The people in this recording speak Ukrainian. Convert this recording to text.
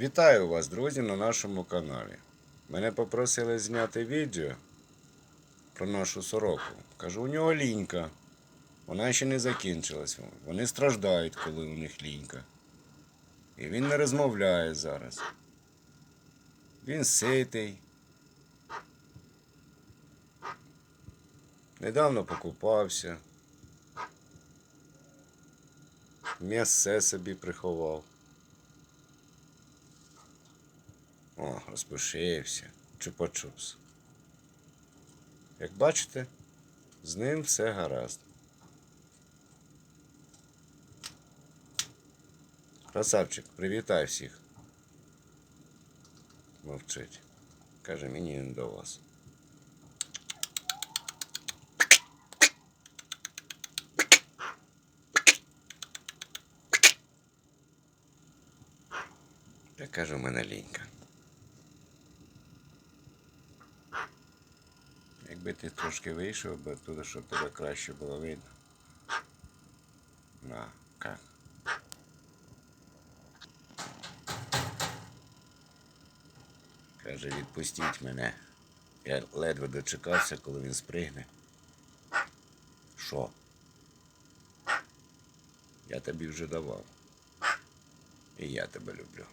Вітаю вас, друзі, на нашому каналі. Мене попросили зняти відео про нашу сороку. Кажу, у нього лінька. Вона ще не закінчилась. Вони страждають, коли у них лінька. І він не розмовляє зараз. Він ситий. Недавно покупався. М'ясе собі приховав. О, розпушився. Чупа-чупс. Як бачите, з ним все гаразд. Красавчик, привітай всіх. Мовчить. Каже, мені не до вас. Я кажу, в мене лінька. Якби ти трошки вийшов би туди, щоб тебе краще було видно. На, как? Каже, відпустіть мене. Я ледве дочекався, коли він спригне. Що? Я тобі вже давав. І я тебе люблю.